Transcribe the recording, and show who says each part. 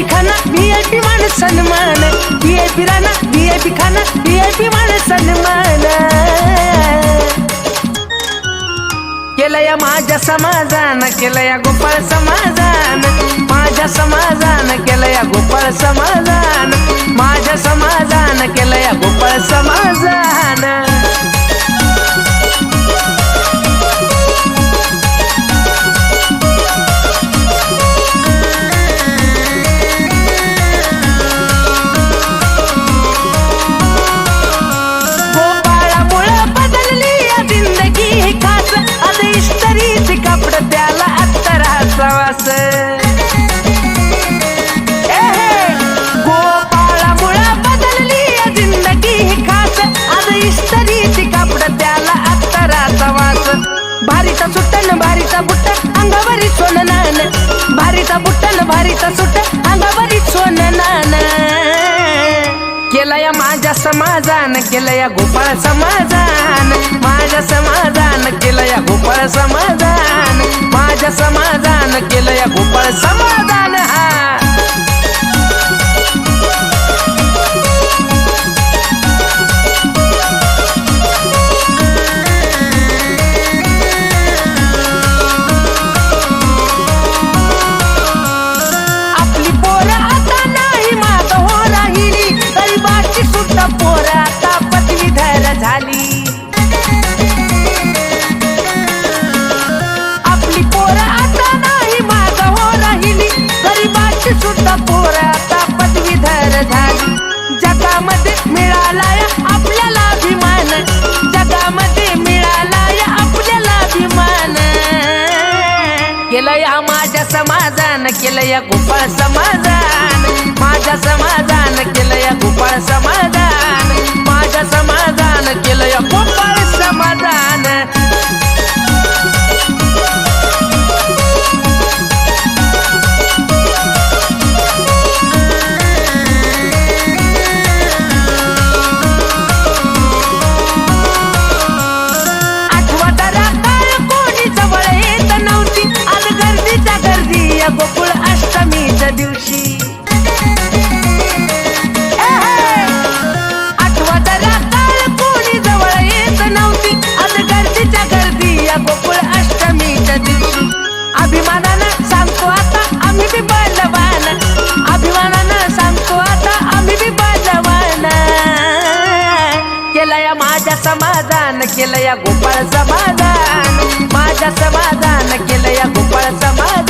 Speaker 1: P खाना VIP मान सन्मान। व्हीआयपी राणा पी खाना व्हीआयपी मान सन्मान। केलं या माझ्या समाजान केलं या गोपाळ समाजान माझ्या समाजान केलं या गोपाळ समाजान माझ्या समाजान केलं या गोपाळ समाजान. भारीचा बुट्ट अंगावरी सोन नान. भारीचा बुट्टन भारीचा सुट अंगावरी सोन नान. केलं या माझ्या समाजान केलं या गोपाळ समाजान. माझ्या समाजान केलं या गोपाळ समाजान. झाली. आपली पोरं आता नाही माग हो राहिली. गरीबाची सुद्धा पोरं आता पदवीधर झाली. जगामध्ये मिळाला या आपल्याला अभिमान. जगामध्ये मिळाला आपल्याला अभिमान. केलं या माझ्या समाजान केलं या गोपाळ समाधान समाधान केलं या गोपाळ समाधान. माझ्या समाधान केलं या गोपाळ समाधान.